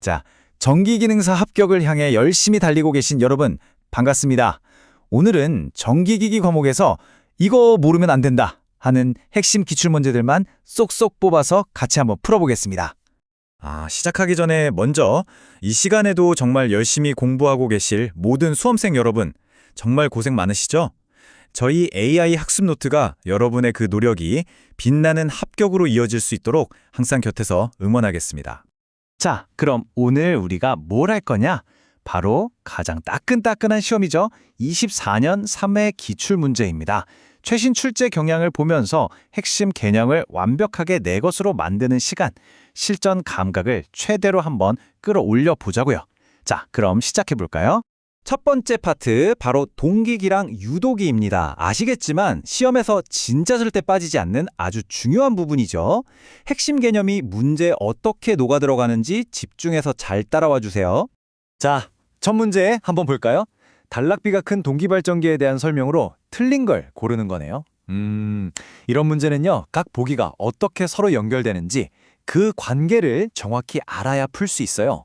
자, 전기기능사 합격을 향해 열심히 달리고 계신 여러분, 반갑습니다. 오늘은 전기기기 과목에서 이거 모르면 안 된다 하는 핵심 기출문제들만 쏙쏙 뽑아서 같이 한번 풀어보겠습니다. 아, 시작하기 전에 먼저 이 시간에도 정말 열심히 공부하고 계실 모든 수험생 여러분, 정말 고생 많으시죠? 저희 AI 학습 노트가 여러분의 그 노력이 빛나는 합격으로 이어질 수 있도록 항상 곁에서 응원하겠습니다. 자, 그럼 오늘 우리가 뭘 할 거냐? 바로 가장 따끈따끈한 시험이죠. 24년 3회 기출 문제입니다. 최신 출제 경향을 보면서 핵심 개념을 완벽하게 내 것으로 만드는 시간, 실전 감각을 최대로 한번 끌어올려 보자고요. 자, 그럼 시작해 볼까요? 첫 번째 파트 바로 동기기랑 유도기입니다. 아시겠지만 시험에서 진짜 절대 빠지지 않는 아주 중요한 부분이죠. 핵심 개념이 문제에 어떻게 녹아 들어가는지 집중해서 잘 따라와 주세요. 자, 첫 문제 한번 볼까요? 단락비가 큰 동기발전기에 대한 설명으로 틀린 걸 고르는 거네요. 음, 이런 문제는요, 각 보기가 어떻게 서로 연결되는지 그 관계를 정확히 알아야 풀 수 있어요.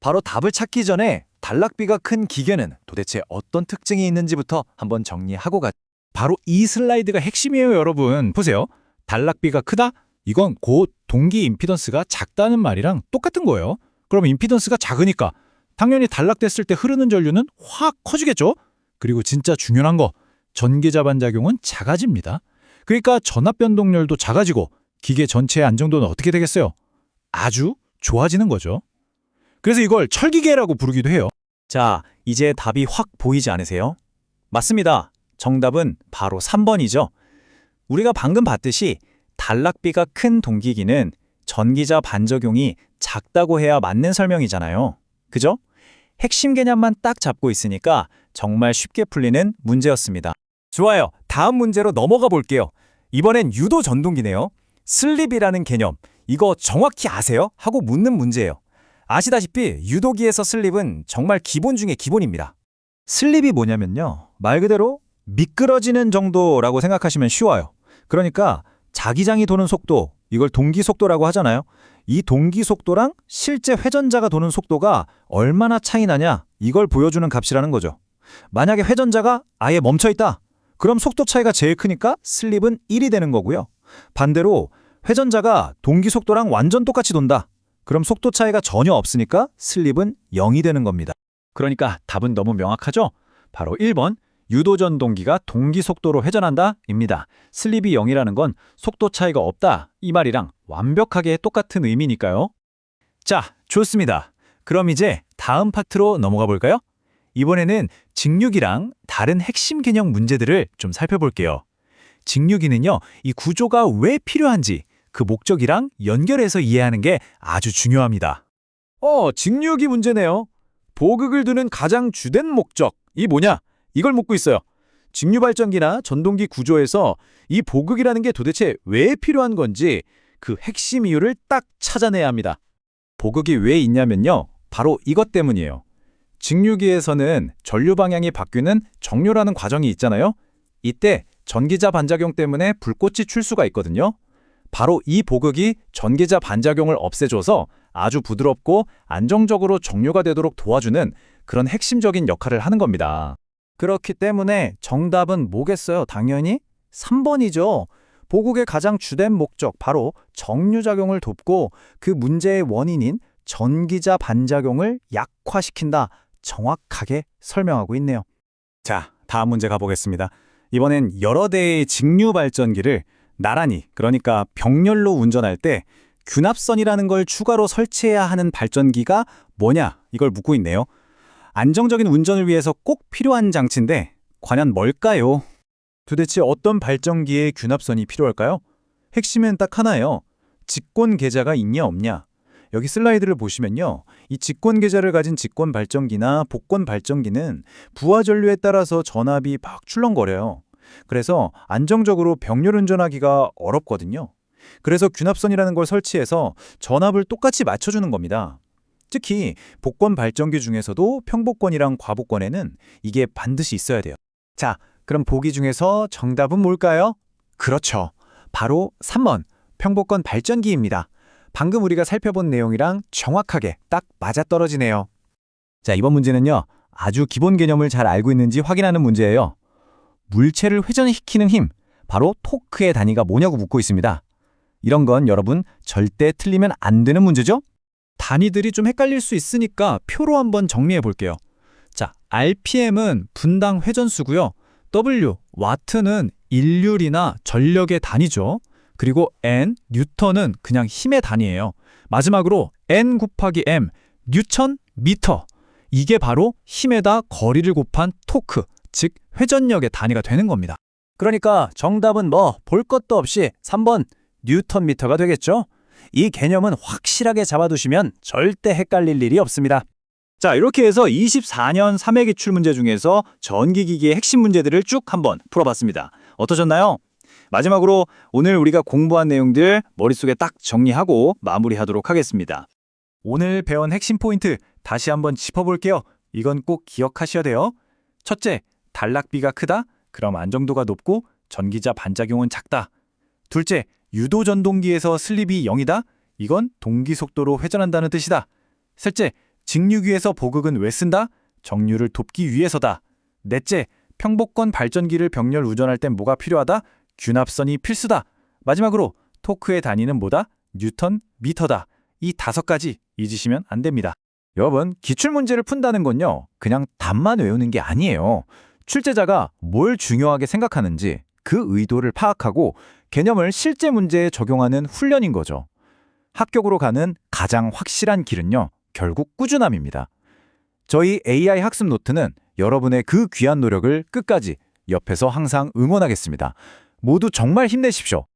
바로 답을 찾기 전에 단락비가 큰 기계는 도대체 어떤 특징이 있는지부터 한번 정리하고 가. 바로 이 슬라이드가 핵심이에요, 여러분. 보세요. 단락비가 크다? 이건 곧 동기 임피던스가 작다는 말이랑 똑같은 거예요. 그럼 임피던스가 작으니까 당연히 단락됐을 때 흐르는 전류는 확 커지겠죠? 그리고 진짜 중요한 거, 전기자 반작용은 작아집니다. 그러니까 전압 변동률도 작아지고 기계 전체의 안정도는 어떻게 되겠어요? 아주 좋아지는 거죠. 그래서 이걸 철기계라고 부르기도 해요. 자, 이제 답이 확 보이지 않으세요? 맞습니다. 정답은 바로 3번이죠. 우리가 방금 봤듯이 단락비가 큰 동기기는 전기자 반작용이 작다고 해야 맞는 설명이잖아요. 그죠? 핵심 개념만 딱 잡고 있으니까 정말 쉽게 풀리는 문제였습니다. 좋아요. 다음 문제로 넘어가 볼게요. 이번엔 유도 전동기네요. 슬립이라는 개념, 이거 정확히 아세요? 하고 묻는 문제예요. 아시다시피 유도기에서 슬립은 정말 기본 중에 기본입니다. 슬립이 뭐냐면요. 말 그대로 미끄러지는 정도라고 생각하시면 쉬워요. 그러니까 자기장이 도는 속도, 이걸 동기 속도라고 하잖아요. 이 동기 속도랑 실제 회전자가 도는 속도가 얼마나 차이 나냐, 이걸 보여주는 값이라는 거죠. 만약에 회전자가 아예 멈춰 있다. 그럼 속도 차이가 제일 크니까 슬립은 1이 되는 거고요. 반대로 회전자가 동기 속도랑 완전 똑같이 돈다. 그럼 속도 차이가 전혀 없으니까 슬립은 0이 되는 겁니다. 그러니까 답은 너무 명확하죠? 바로 1번 유도전 동기가 동기 속도로 회전한다 입니다. 슬립이 0이라는 건 속도 차이가 없다 이 말이랑 완벽하게 똑같은 의미니까요. 자, 좋습니다. 그럼 이제 다음 파트로 넘어가 볼까요? 이번에는 직류기랑 다른 핵심 개념 문제들을 좀 살펴볼게요. 직류기는요, 이 구조가 왜 필요한지 그 목적이랑 연결해서 이해하는 게 아주 중요합니다. 어, 직류기 문제네요. 보극을 두는 가장 주된 목적, 이 뭐냐? 이걸 묻고 있어요. 직류 발전기나 전동기 구조에서 이 보극이라는 게 도대체 왜 필요한 건지 그 핵심 이유를 딱 찾아내야 합니다. 보극이 왜 있냐면요. 바로 이것 때문이에요. 직류기에서는 전류 방향이 바뀌는 정류라는 과정이 있잖아요. 이때 전기자 반작용 때문에 불꽃이 출 수가 있거든요. 바로 이 보극이 전기자 반작용을 없애줘서 아주 부드럽고 안정적으로 정류가 되도록 도와주는 그런 핵심적인 역할을 하는 겁니다. 그렇기 때문에 정답은 뭐겠어요? 당연히 3번이죠. 보국의 가장 주된 목적, 바로 정류작용을 돕고 그 문제의 원인인 전기자 반작용을 약화시킨다. 정확하게 설명하고 있네요. 자, 다음 문제 가보겠습니다. 이번엔 여러 대의 직류 발전기를 나란히, 그러니까 병렬로 운전할 때 균합선이라는 걸 추가로 설치해야 하는 발전기가 뭐냐? 이걸 묻고 있네요. 안정적인 운전을 위해서 꼭 필요한 장치인데 과연 뭘까요? 도대체 어떤 발전기에 균합선이 필요할까요? 핵심은 딱 하나예요. 직권 계좌가 있냐 없냐. 여기 슬라이드를 보시면요. 이 직권 계좌를 가진 직권 발전기나 복권 발전기는 부하 전류에 따라서 전압이 막 출렁거려요. 그래서 안정적으로 병렬 운전하기가 어렵거든요. 그래서 균합선이라는 걸 설치해서 전압을 똑같이 맞춰주는 겁니다. 특히 복권 발전기 중에서도 평복권이랑 과복권에는 이게 반드시 있어야 돼요. 자, 그럼 보기 중에서 정답은 뭘까요? 그렇죠. 바로 3번 평복권 발전기입니다. 방금 우리가 살펴본 내용이랑 정확하게 딱 맞아떨어지네요. 자, 이번 문제는요. 아주 기본 개념을 잘 알고 있는지 확인하는 문제예요. 물체를 회전시키는 힘, 바로 토크의 단위가 뭐냐고 묻고 있습니다. 이런 건 여러분 절대 틀리면 안 되는 문제죠? 단위들이 좀 헷갈릴 수 있으니까 표로 한번 정리해 볼게요. 자, RPM은 분당 회전수고요. W, 와트는 일률이나 전력의 단위죠. 그리고 N, 뉴턴은 그냥 힘의 단위예요. 마지막으로 N 곱하기 M, 뉴천, 미터. 이게 바로 힘에다 거리를 곱한 토크, 즉 회전력의 단위가 되는 겁니다. 그러니까 정답은 뭐 볼 것도 없이 3번 뉴턴미터가 되겠죠? 이 개념은 확실하게 잡아두시면 절대 헷갈릴 일이 없습니다. 자, 이렇게 해서 24년 3회 기출 문제 중에서 전기기기의 핵심 문제들을 쭉 한번 풀어봤습니다. 어떠셨나요? 마지막으로 오늘 우리가 공부한 내용들 머릿속에 딱 정리하고 마무리하도록 하겠습니다. 오늘 배운 핵심 포인트 다시 한번 짚어볼게요. 이건 꼭 기억하셔야 돼요. 첫째, 단락비가 크다? 그럼 안정도가 높고 전기자 반작용은 작다. 둘째, 유도 전동기에서 슬립이 0이다? 이건 동기 속도로 회전한다는 뜻이다. 셋째, 직류기에서 보극은 왜 쓴다? 정류를 돕기 위해서다. 넷째, 평복권 발전기를 병렬 우전할 땐 뭐가 필요하다? 균합선이 필수다. 마지막으로 토크의 단위는 뭐다? 뉴턴, 미터다. 이 다섯 가지 잊으시면 안 됩니다. 여러분, 기출 문제를 푼다는 건요, 그냥 답만 외우는 게 아니에요. 출제자가 뭘 중요하게 생각하는지 그 의도를 파악하고 개념을 실제 문제에 적용하는 훈련인 거죠. 합격으로 가는 가장 확실한 길은요, 결국 꾸준함입니다. 저희 AI 학습 노트는 여러분의 그 귀한 노력을 끝까지 옆에서 항상 응원하겠습니다. 모두 정말 힘내십시오.